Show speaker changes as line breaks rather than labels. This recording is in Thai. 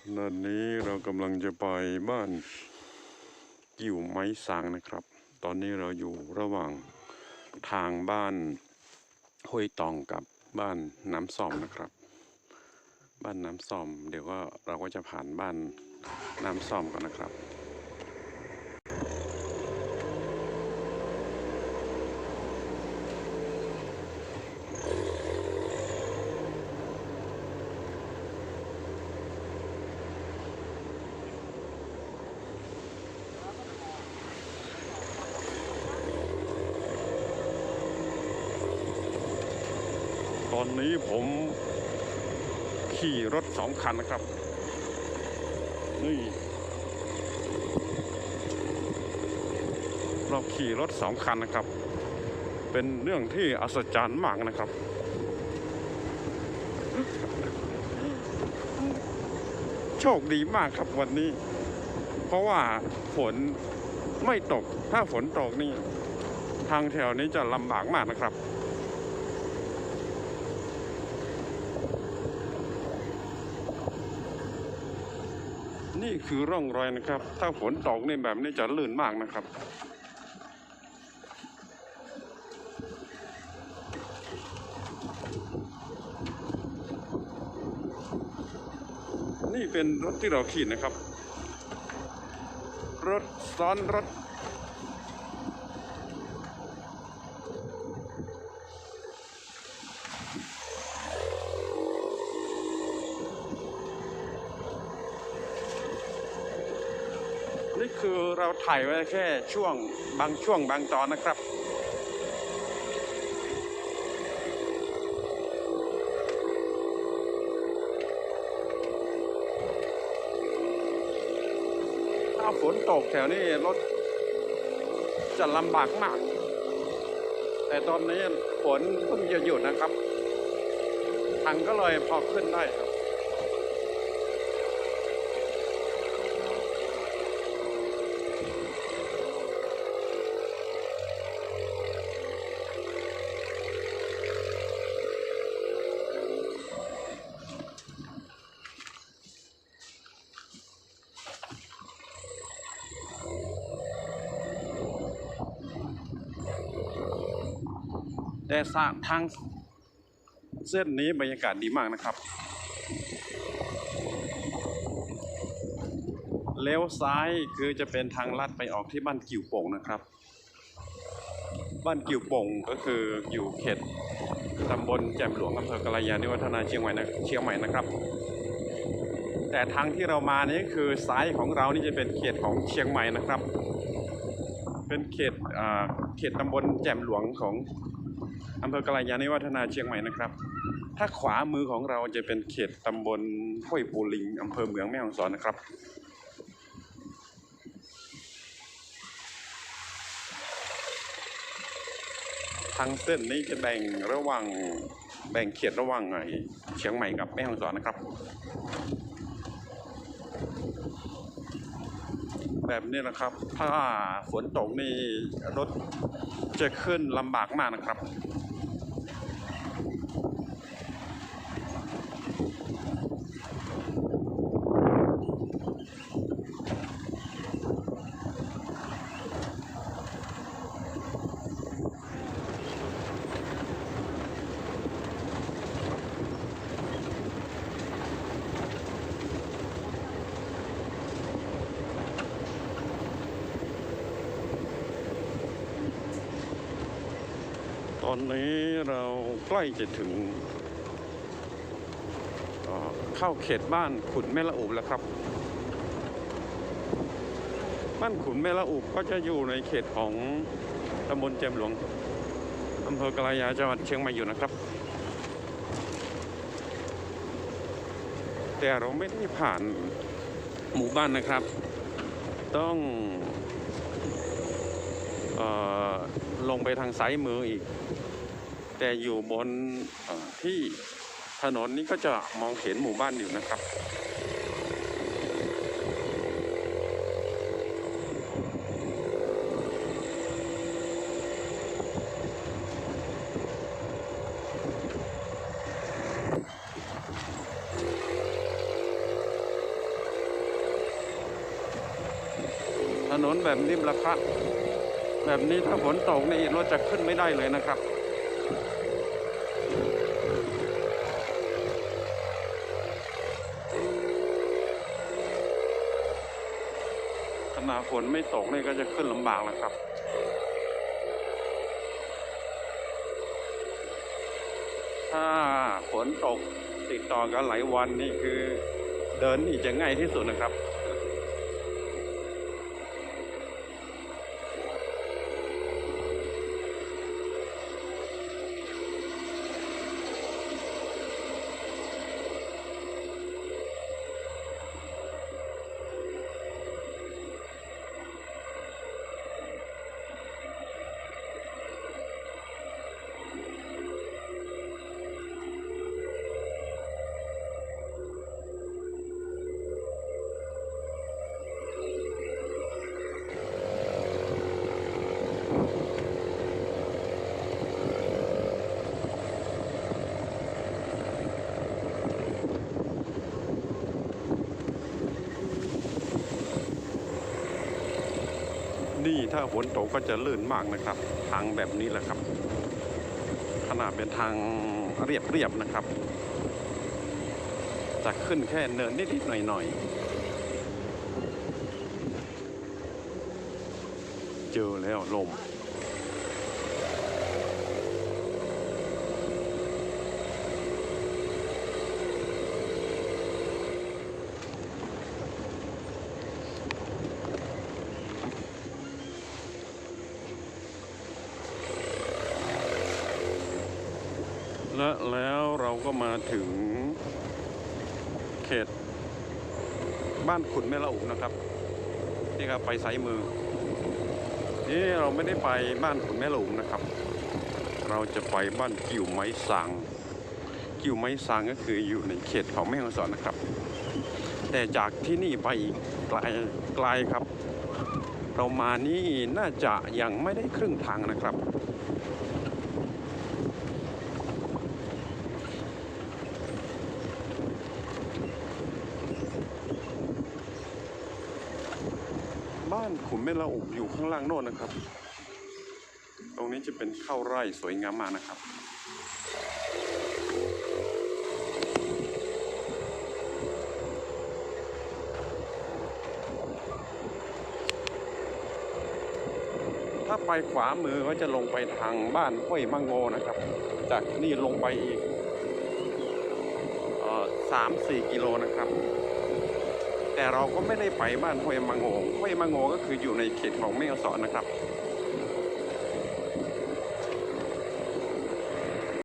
ตอนนี้เรากำลังจะไปบ้านกิ่วไม้สางนะครับ ตอนนี้เราอยู่ระหว่างทางบ้านห้วยตองกับบ้านน้ำซอมนะครับ บ้านน้ำซอม เดี๋ยวก็เราก็จะผ่านบ้านน้ำซอมก่อนนะครับ อนนี้ผมขี่รถสองคันนะครับ นี่ เราขี่รถสองคันนะครับ เป็นเรื่องที่อัศจรรย์มากนะครับ โชคดีมากครับวันนี้ เพราะว่าฝนไม่ตก ถ้าฝนตกนี่ ทางแถวนี้จะลำบากมากนะครับ นี่คือร่องรอยนะครับ ถ้าฝนตกนี่แบบนี้จะลื่นมากนะครับ นี่เป็นรถที่เราขี่นะครับ รถซ้อนรถ นี่คือเราถ่ายไว้แค่ช่วงบางช่วงบางตอนนะครับถ้าฝนตกแถวนี้รถจะลำบากมาก แต่ตอนนี้ฝนเพิ่งจะหยุดนะครับทางก็เลยพอขึ้นได้ครับ แต่สร้างทางเส้นนี้บรรยากาศดีมากนะครับ เลี้ยวซ้ายคือจะเป็นทางลัดไปออกที่บ้านกิ่วโป่งนะครับ บ้านกิ่วโป่งก็คืออยู่เขตตำบลแจ่มหลวงอำเภอกะยานิวัฒนาเชียงใหม่นะเชียงใหม่นะครับ แต่ทางที่เรามานี้คือซ้ายของเรานี่จะเป็นเขตของเชียงใหม่นะครับ เป็นเขตเขตตำบลแจ่มหลวงของ อำเภอกะลายานิวัฒนาเชียงใหม่นะครับ ถ้าขวามือของเราจะเป็นเขตตำบลห้วยปูลิงอำเภอเมืองแม่ฮ่องสอนนะครับ ทางเส้นนี้จะแบ่งระหว่างแบ่งเขตระหว่างไอเชียงใหม่กับแม่ฮ่องสอนนะครับ แบบนี้นะครับ ถ้าฝนตกนี่รถจะขึ้นลำบากมากนะครับ อนนี้เราใกล้จะถึงเข้าเขตบ้านขุนแม่ละอุแล้วครับ บ้านขุนแม่ละอุก็จะอยู่ในเขตของตำบลแจมหลวงอำเภอกะลายาจังหวัดเชียงใหม่อยู่นะครับ แต่เราไม่ได้ผ่านหมู่บ้านนะครับ ต้อง ลงไปทางซ้ายมืออีก แต่อยู่บนที่ถนนนี้ก็จะมองเห็นหมู่บ้านอยู่นะครับ ถนนแบบนี้ราคา แบบนี้ถ้าฝนตกนี่รถจะขึ้นไม่ได้เลยนะครับ ขณะฝนไม่ตกนี่ก็จะขึ้นลำบากแล้วครับถ้าฝนตกติดต่อกันหลายวันนี่คือเดินนี่จะง่ายที่สุดนะครับ นี่ ถ้าฝนตกก็จะลื่นมากนะครับ ทางแบบนี้แหละครับ ขนาดเป็นทางเรียบเรียบๆนะครับ จะขึ้นแค่เนินนิดๆหน่อยๆ เจอแล้วลม และแล้วเราก็มาถึงเขต บ้านขุนแม่ละอุนะครับนี่ครับไปไซมือนี่เราไม่ได้ไปบ้านขุนแม่ละอุนะครับ เราจะไปบ้านกิ่วไม้สังกิ่วไม้สังก็คืออยู่ในเขตของแม่ฮ่องสอนนะครับ แต่จากที่นี่ไปกไกลไกลครับ เรามานี่น่าจะยังไม่ได้ครึ่งทางนะครับ ขุนแม่ละอุอยู่ข้างล่างโน่นนะครับ ตรงนี้จะเป็นข้าวไร่สวยงามมากนะครับถ้าไปขวามือก็จะลงไปทางบ้านห้วยมังโงนะครับ จากนี่ลงไปอีกสามสี่กิโลนะครับ แต่เราก็ไม่ได้ไปบ้านห้วยมังโงห้วยมังโงก็คืออยู่ในเขตของแม่ฮ่องสอนนะครับ